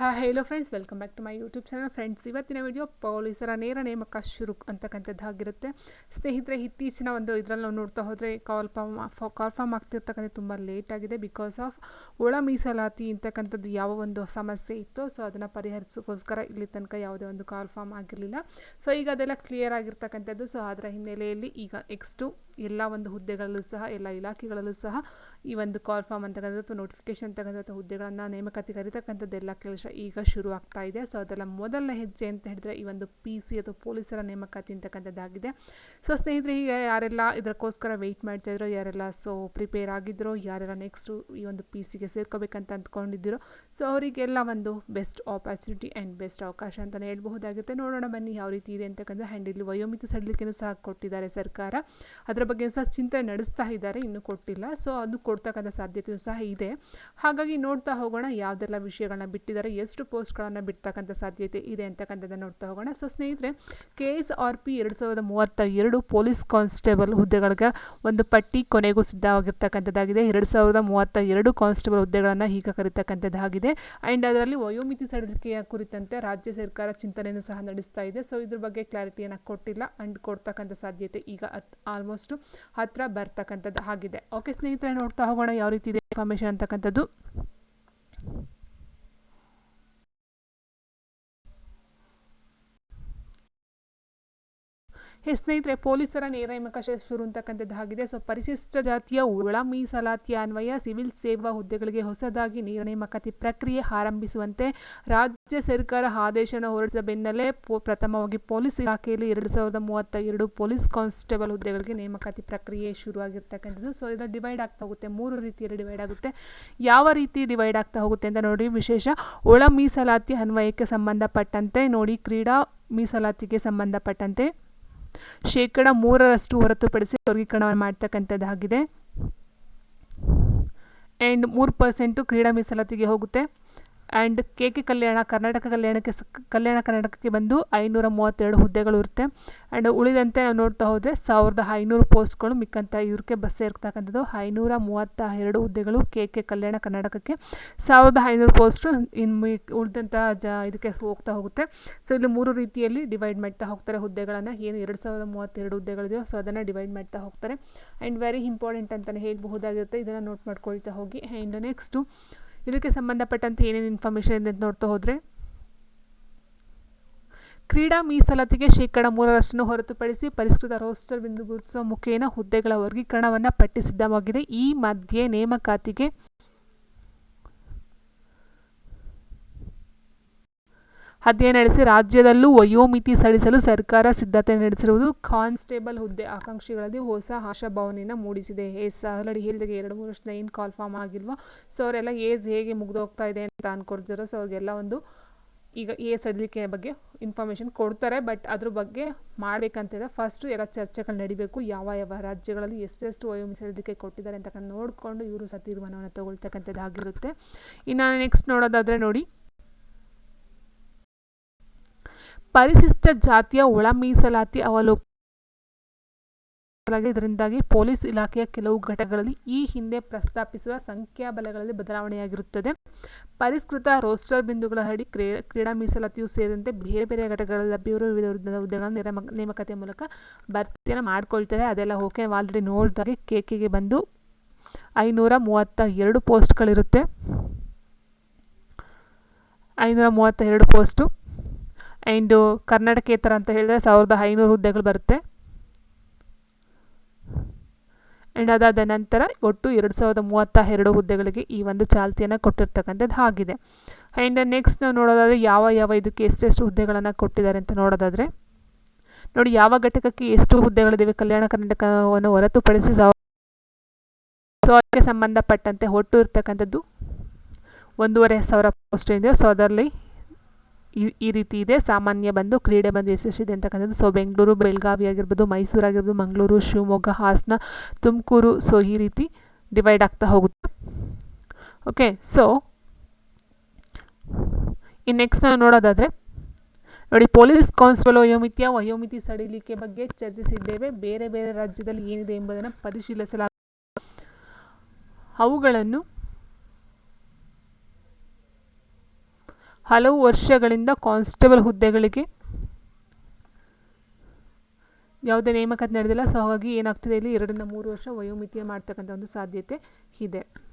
ಹಾ hello friends welcome back to my YouTube channel friends ಇವತ್ತಿನ video ಪೊಲೀಸರ ನೇರ ನೇಮಕ ಶುರು ಅಂತಕ್ಕಂಥದ್ದಾಗಿರುತ್ತೆ ಸ್ನೇಹಿತರೆ, ಇತ್ತೀಚಿನ ಒಂದು ಇದರಲ್ಲಿ ನಾವು ನೋಡ್ತಾ ಹೋದರೆ ಕಾಲ್ ಫಾರ್ಮ್ ಕಾಲ್ ಫಾರ್ಮ್ ಆಗ್ತಿರ್ತಕ್ಕಂಥ ತುಂಬ ಲೇಟ್ ಆಗಿದೆ ಬಿಕಾಸ್ ಆಫ್ ಒಳ ಮೀಸಲಾತಿ ಇಂತಕ್ಕಂಥದ್ದು ಯಾವ ಒಂದು ಸಮಸ್ಯೆ ಇತ್ತು ಸೊ ಅದನ್ನು ಪರಿಹರಿಸೋಕ್ಕೋಸ್ಕರ ಇಲ್ಲಿ ತನಕ ಯಾವುದೇ ಒಂದು ಕಾಲ್ ಫಾರ್ಮ್ ಆಗಿರಲಿಲ್ಲ. ಸೊ ಈಗ ಅದೆಲ್ಲ ಕ್ಲಿಯರ್ ಆಗಿರ್ತಕ್ಕಂಥದ್ದು. ಸೊ ಅದರ ಹಿನ್ನೆಲೆಯಲ್ಲಿ ಈಗ ನೆಕ್ಸ್ಟು ಎಲ್ಲ ಒಂದು ಹುದ್ದೆಗಳಲ್ಲೂ ಸಹ, ಎಲ್ಲ ಇಲಾಖೆಗಳಲ್ಲೂ ಸಹ ಈ ಒಂದು ಕಾಲ್ ಫಾರ್ಮ್ ಅಂತಕ್ಕಂಥದ್ದು ನೋಟಿಫಿಕೇಶನ್ ಅಂತಕ್ಕಂಥ ಹುದ್ದೆಗಳನ್ನು ನೇಮಕಾತಿ ಕರೀತಕ್ಕಂಥದ್ದೆಲ್ಲ ಕೆಲಸ ಈಗ ಶುರು ಆಗ್ತಾ ಇದೆ. ಸೊ ಅದೆಲ್ಲ ಮೊದಲನೇ ಹೆಜ್ಜೆ ಅಂತ ಹೇಳಿದ್ರೆ ಈ ಒಂದು ಪಿ ಸಿ ಅಥವಾ ಪೊಲೀಸರ ನೇಮಕಾತಿ ಅಂತಕ್ಕಂಥದ್ದಾಗಿದೆ ಸೊ ಸ್ನೇಹಿತರೆ, ಈಗ ಯಾರೆಲ್ಲ ಇದಕ್ಕೋಸ್ಕರ ವೆಯ್ಟ್ ಮಾಡ್ತಾ ಇದ್ರು, ಯಾರೆಲ್ಲ ಸೊ ಪ್ರಿಪೇರ್ ಆಗಿದ್ರು, ಯಾರೆಲ್ಲ ನೆಕ್ಸ್ಟು ಈ ಒಂದು ಪಿ ಸಿಗೆ ಸೇರ್ಕೋಬೇಕಂತ ಅಂದ್ಕೊಂಡಿದ್ದೀರೋ ಸೊ ಅವರಿಗೆಲ್ಲ ಒಂದು ಬೆಸ್ಟ್ ಆಪರ್ಚುನಿಟಿ ಆ್ಯಂಡ್ ಬೆಸ್ಟ್ ಅವಕಾಶ ಅಂತಲೇ ಹೇಳ್ಬಹುದಾಗುತ್ತೆ. ನೋಡೋಣ ಬನ್ನಿ ಯಾವ ರೀತಿ ಇದೆ ಅಂತಕ್ಕಂಥ ಆ್ಯಂಡ್ ಇಲ್ಲಿ ವಯೋಮಿತಿ ಸಡಿಲಿಕೆನೂ ಸಹ ಕೊಟ್ಟಿದ್ದಾರೆ ಸರ್ಕಾರ. ಅದರ ಬಗ್ಗೆ ಸಹ ಚಿಂತೆ ನಡೆಸ್ತಾ ಇದ್ದಾರೆ, ಇನ್ನೂ ಕೊಟ್ಟಿಲ್ಲ. ಸೊ ಅದು ಕೊಡ್ತಕ್ಕಂಥ ಸಾಧ್ಯತೆಯೂ ಸಹ ಇದೆ. ಹಾಗಾಗಿ ನೋಡ್ತಾ ಹೋಗೋಣ, ಯಾವುದೆಲ್ಲ ವಿಷಯಗಳನ್ನ ಬಿಟ್ಟಿದ್ದಾರೆ, ಎಷ್ಟು ಪೋಸ್ಟ್ಗಳನ್ನು ಬಿಡ್ತಕ್ಕಂಥ ಸಾಧ್ಯತೆ ಇದೆ ಅಂತಕ್ಕಂಥದ್ದನ್ನು ನೋಡ್ತಾ ಹೋಗೋಣ. ಸೊ ಸ್ನೇಹಿತರೆ, ಕೆ ಎಸ್ ಆರ್ ಪಿ ಎರಡು ಸಾವಿರದ ಮೂವತ್ತ ಎರಡು ಪೊಲೀಸ್ ಕಾನ್ಸ್ಟೇಬಲ್ ಹುದ್ದೆಗಳಿಗೆ ಒಂದು ಪಟ್ಟಿ ಕೊನೆಗೂ ಸಿದ್ಧವಾಗಿರ್ತಕ್ಕಂಥದ್ದಾಗಿದೆ. ಎರಡು ಸಾವಿರದ ಮೂವತ್ತ ಎರಡು ಕಾನ್ಸ್ಟೇಬಲ್ ಹುದ್ದೆಗಳನ್ನು ಈಗ ಕರೀತಕ್ಕಂಥದ್ದಾಗಿದೆ. ಆ್ಯಂಡ್ ಅದರಲ್ಲಿ ವಯೋಮಿತಿ ಸಡಿಲಿಕೆಯ ಕುರಿತಂತೆ ರಾಜ್ಯ ಸರ್ಕಾರ ಚಿಂತನೆಯನ್ನು ಸಹ ನಡೆಸ್ತಾ ಇದೆ. ಸೊ ಇದ್ರ ಬಗ್ಗೆ ಕ್ಲಾರಿಟಿಯನ್ನು ಕೊಟ್ಟಿಲ್ಲ. ಆ್ಯಂಡ್ ಕೊಡ್ತಕ್ಕಂಥ ಸಾಧ್ಯತೆ ಈಗ ಆಲ್ಮೋಸ್ಟ್ ಹತ್ರ ಬರ್ತಕ್ಕಂಥದ್ದು ಆಗಿದೆ ಓಕೆ ಸ್ನೇಹಿತರೆ ನೋಡ್ತಾ ಹೋಗೋಣ ಯಾವ ರೀತಿ ಇದೆ ಇನ್ಫಾರ್ಮೇಷನ್ ಅಂತಕ್ಕಂಥದ್ದು. ಸ್ನೇಹಿತರೆ, ಪೊಲೀಸರ ನೇಮಕ ಶುರು ಅಂತಕ್ಕಂಥದ್ದಾಗಿದೆ ಸೊ ಪರಿಶಿಷ್ಟ ಜಾತಿಯ ಒಳ ಮೀಸಲಾತಿಯ ಅನ್ವಯ, ಸಿವಿಲ್ ಸೇವಾ ಹುದ್ದೆಗಳಿಗೆ ಹೊಸದಾಗಿ ನೇರ ನೇಮಕಾತಿ ಪ್ರಕ್ರಿಯೆ ಆರಂಭಿಸುವಂತೆ ರಾಜ್ಯ ಸರ್ಕಾರ ಆದೇಶನ ಹೊರಡಿಸಿದ ಬೆನ್ನಲ್ಲೇ ಪ್ರಥಮವಾಗಿ ಪೊಲೀಸ್ ಇಲಾಖೆಯಲ್ಲಿ ಎರಡು ಸಾವಿರದ ಮೂವತ್ತ ಎರಡು ಪೊಲೀಸ್ ಕಾನ್ಸ್ಟೇಬಲ್ ಹುದ್ದೆಗಳಿಗೆ ನೇಮಕಾತಿ ಪ್ರಕ್ರಿಯೆ ಶುರುವಾಗಿರ್ತಕ್ಕಂಥದ್ದು. ಸೊ ಇದರ ಡಿವೈಡ್ ಆಗ್ತಾ ಹೋಗುತ್ತೆ. ಮೂರು ರೀತಿಯಲ್ಲಿ ಡಿವೈಡ್ ಆಗುತ್ತೆ. ಯಾವ ರೀತಿ ಡಿವೈಡ್ ಆಗ್ತಾ ಹೋಗುತ್ತೆ ಅಂತ ನೋಡಿ, ವಿಶೇಷ ಒಳ ಮೀಸಲಾತಿ ಅನ್ವಯಕ್ಕೆ ಸಂಬಂಧಪಟ್ಟಂತೆ ನೋಡಿ, ಕ್ರೀಡಾ ಮೀಸಲಾತಿಗೆ ಸಂಬಂಧಪಟ್ಟಂತೆ ಶೇಕಡ ಮೂರರಷ್ಟು ಹೊರತುಪಡಿಸಿ ವರ್ಗೀಕರಣವನ್ನು ಮಾಡ್ತಕ್ಕಂಥದ್ದಾಗಿದೆ. ಆ್ಯಂಡ್ ಮೂರು ಪರ್ಸೆಂಟು ಕ್ರೀಡಾ ಮೀಸಲಾತಿಗೆ ಹೋಗುತ್ತೆ. And K K Kalyana Karnataka ಕಲ್ಯಾಣಕ್ಕೆ ಕಲ್ಯಾಣ ಕರ್ನಾಟಕಕ್ಕೆ ಬಂದು ಐನೂರ ಮೂವತ್ತೆರಡು ಹುದ್ದೆಗಳು ಇರುತ್ತೆ. ಆ್ಯಂಡ್ ಉಳಿದಂತೆ ನಾವು ನೋಡ್ತಾ ಹೋದರೆ ಸಾವಿರದ ಐನೂರು ಪೋಸ್ಟ್ಗಳು ಮಿಕ್ಕಂಥ ಇವ್ರಿಗೆ ಬಸ್ ಸೇರ್ತಕ್ಕಂಥದ್ದು ಐನೂರ ಮೂವತ್ತ ಎರಡು ಹುದ್ದೆಗಳು ಕೆ ಕೆ ಕಲ್ಯಾಣ ಕರ್ನಾಟಕಕ್ಕೆ ಸಾವಿರದ ಐನೂರು ಪೋಸ್ಟು ಇನ್ನು ಉಳಿದಂಥ ಜ, ಇದಕ್ಕೆ ಹೋಗ್ತಾ ಹೋಗುತ್ತೆ. ಸೊ ಇಲ್ಲಿ ಮೂರು ರೀತಿಯಲ್ಲಿ ಡಿವೈಡ್ ಮಾಡ್ತಾ ಹೋಗ್ತಾರೆ ಹುದ್ದೆಗಳನ್ನು. ಏನು ಎರಡು ಸಾವಿರದ ಮೂವತ್ತೆರಡು ಹುದ್ದೆಗಳಿದೆಯೋ ಸೊ ಅದನ್ನು ಡಿವೈಡ್ ಮಾಡ್ತಾ ಹೋಗ್ತಾರೆ. ಆ್ಯಂಡ್ ವೆರಿ ಇಂಪಾರ್ಟೆಂಟ್ ಅಂತಲೇ ಹೇಳಬಹುದಾಗಿರುತ್ತೆ. ಇದನ್ನು ನೋಟ್ ಮಾಡ್ಕೊಳ್ತಾ ಹೋಗಿ. ಆ್ಯಂಡ್ ನೆಕ್ಸ್ಟು ಇದಕ್ಕೆ ಸಂಬಂಧಪಟ್ಟಂತೆ ಏನೇನು ಇನ್ಫಾರ್ಮೇಷನ್ ಇದೆ ಅಂತ ನೋಡ್ತಾ ಹೋದರೆ, ಕ್ರೀಡಾ ಮೀಸಲಾತಿಗೆ ಶೇಕಡ ಮೂರರಷ್ಟನ್ನು ಹೊರತುಪಡಿಸಿ ಪರಿಷ್ಕೃತ ರೋಸ್ಟರ್ ಬಿಂದು ಗುರುತಿಸುವ ಮುಖೇನ ಹುದ್ದೆಗಳ ವರ್ಗೀಕರಣವನ್ನು ಪಟ್ಟಿ ಸಿದ್ಧವಾಗಿದೆ ಈ ಮಧ್ಯೆ ನೇಮಕಾತಿಗೆ ಅಧ್ಯಯನ ನಡೆಸಿ ರಾಜ್ಯದಲ್ಲೂ ವಯೋಮಿತಿ ಸಡಿಸಲು ಸರ್ಕಾರ ಸಿದ್ಧತೆ ನಡೆಸಿರುವುದು ಕಾನ್ಸ್ಟೇಬಲ್ ಹುದ್ದೆ. ಆಕಾಂಕ್ಷಿಗಳಲ್ಲಿ ಹೊಸ ಆಶಾಭಾವನೆಯನ್ನು ಮೂಡಿಸಿದೆ. ಏಸ್ ಆಲ್ರೆಡಿ ಹೇಳಿದಾಗ ಎರಡು ಮೂರು ವರ್ಷದ ಏನು ಕಾಲ್ ಫಾರ್ಮ್ ಆಗಿಲ್ವೋ ಸೊ ಅವರೆಲ್ಲ ಏಜ್ ಹೇಗೆ ಮುಗ್ದೋಗ್ತಾ ಇದೆ ಅಂತ ಅಂದ್ಕೊಳ್ತಿರೋ ಸೊ ಅವ್ರಿಗೆಲ್ಲ ಒಂದು ಈಗ ಎ ಸಡಿಲಿಕೆ ಬಗ್ಗೆ ಇನ್ಫಾರ್ಮೇಷನ್ ಕೊಡ್ತಾರೆ. ಬಟ್ ಅದ್ರ ಬಗ್ಗೆ ಮಾಡಬೇಕಂತಿದೆ. ಫಸ್ಟು ಎಲ್ಲ ಚರ್ಚೆಗಳು ನಡಿಬೇಕು. ಯಾವ ಯಾವ ರಾಜ್ಯಗಳಲ್ಲಿ ಎಷ್ಟೆಷ್ಟು ವಯೋಮಿತಿ ಸಡಿಲಿಕೆ ಕೊಟ್ಟಿದ್ದಾರೆ ಅಂತ ನೋಡಿಕೊಂಡು ಇವರು ಸಹ ತೀರ್ಮಾನವನ್ನು ತಗೊಳ್ತಕ್ಕಂಥದ್ದಾಗಿರುತ್ತೆ. ಇನ್ನು ನೆಕ್ಸ್ಟ್ ನೋಡೋದಾದರೆ ನೋಡಿ ಪರಿಶಿಷ್ಟ ಜಾತಿಯ ಒಳ ಮೀಸಲಾತಿ ಅವಲೋಕ ಇದರಿಂದಾಗಿ ಪೊಲೀಸ್ ಇಲಾಖೆಯ ಕೆಲವು ಘಟಕಗಳಲ್ಲಿ ಈ ಹಿಂದೆ ಪ್ರಸ್ತಾಪಿಸುವ ಸಂಖ್ಯಾಬಲಗಳಲ್ಲಿ ಬದಲಾವಣೆಯಾಗಿರುತ್ತದೆ. ಪರಿಷ್ಕೃತ ರೋಸ್ಟರ್ ಬಿಂದುಗಳ ಅಡಿ ಕ್ರೀಡಾ ಮೀಸಲಾತಿಯು ಸೇರಿದಂತೆ ಬೇರೆ ಬೇರೆ ಘಟಕಗಳಲ್ಲಿ ಲಭ್ಯವಿರುವ ವಿವಿಧ ಹುದ್ದೆಗಳ ನೇಮಕತೆ ಮೂಲಕ ಭರ್ತಿಯನ್ನು ಮಾಡಿಕೊಳ್ತಾರೆ ಅದೆಲ್ಲ ಓಕೆ ಆಲ್ರೆಡಿ ನೋಡಿದಾಗ ಕೆ ಕೆಗೆ ಬಂದು ಐನೂರ ಮೂವತ್ತ ಎರಡು ಪೋಸ್ಟ್ಗಳಿರುತ್ತೆ. ಐನೂರ ಮೂವತ್ತ ಎರಡು ಪೋಸ್ಟು. ಆ್ಯಂಡು ಕರ್ನಾಟಕೇತರ ಅಂತ ಹೇಳಿದ್ರೆ ಸಾವಿರದ ಐನೂರು ಹುದ್ದೆಗಳು ಬರುತ್ತೆ. ಆ್ಯಂಡ್ ಅದಾದ ನಂತರ ಒಟ್ಟು ಎರಡು ಸಾವಿರದ ಮೂವತ್ತ ಎರಡು ಹುದ್ದೆಗಳಿಗೆ ಈ ಒಂದು ಚಾಲ್ತಿಯನ್ನು ಕೊಟ್ಟಿರ್ತಕ್ಕಂಥದ್ದು ಆಗಿದೆ. ಆ್ಯಂಡ್ ನೆಕ್ಸ್ಟ್ ನಾವು ನೋಡೋದಾದರೆ ಯಾವ ಯಾವ ಇದಕ್ಕೆ ಎಷ್ಟೆಷ್ಟು ಹುದ್ದೆಗಳನ್ನು ಕೊಟ್ಟಿದ್ದಾರೆ ಅಂತ ನೋಡೋದಾದರೆ, ನೋಡಿ ಯಾವ ಘಟಕಕ್ಕೆ ಎಷ್ಟು ಹುದ್ದೆಗಳಿದ್ದಾವೆ ಕಲ್ಯಾಣ ಕರ್ನಾಟಕವನ್ನು ಹೊರತುಪಡಿಸಿ ಸೊ ಅದಕ್ಕೆ ಸಂಬಂಧಪಟ್ಟಂತೆ ಒಟ್ಟು ಇರ್ತಕ್ಕಂಥದ್ದು ಒಂದೂವರೆ ಸಾವಿರ ಪೋಸ್ಟ್ ಇದೆ ಸೊ ಅದರಲ್ಲಿ ಈ ರೀತಿ ಇದೆ. ಸಾಮಾನ್ಯ ಬಂದು ಕ್ರೀಡೆ ಬಂದು ಎಷ್ಟೆಷ್ಟಿದೆ ಅಂತಕ್ಕಂಥದ್ದು. ಸೊ ಬೆಂಗಳೂರು ಬೆಳಗಾವಿ ಆಗಿರ್ಬೋದು ಮೈಸೂರು ಆಗಿರ್ಬೋದು ಮಂಗಳೂರು ಶಿವಮೊಗ್ಗ ಹಾಸನ ತುಮಕೂರು ಸೊ ಈ ರೀತಿ ಡಿವೈಡ್ ಆಗ್ತಾ ಹೋಗುತ್ತೆ. ಓಕೆ ಸೊ ಇನ್ನು ನೆಕ್ಸ್ಟ್ ನಾವು ನೋಡೋದಾದರೆ, ನೋಡಿ ಪೊಲೀಸ್ ಕಾನ್ಸ್ಟೇಬಲ್ ವಯೋಮಿತಿಯ ವಯೋಮಿತಿ ಸಡಿಲಿಕೆ ಬಗ್ಗೆ ಚರ್ಚಿಸಿದ್ದೇವೆ. ಬೇರೆ ಬೇರೆ ರಾಜ್ಯದಲ್ಲಿ ಏನಿದೆ ಎಂಬುದನ್ನು ಪರಿಶೀಲಿಸಲಾಗುತ್ತೆ ಅವುಗಳನ್ನು ಹಲವು ವರ್ಷಗಳಿಂದ ಕಾನ್ಸ್ಟೇಬಲ್ ಹುದ್ದೆಗಳಿಗೆ ಯಾವುದೇ ನೇಮಕಾತಿ ನಡೆದಿಲ್ಲ. ಸೊ, ಹಾಗಾಗಿ ಏನಾಗ್ತಿದೆ ಇಲ್ಲಿ? ಎರಡರಿಂದ ಮೂರು ವರ್ಷ ವಯೋಮಿತಿಯ ಮಾಡ್ತಕ್ಕಂಥ ಒಂದು ಸಾಧ್ಯತೆ ಇದೆ.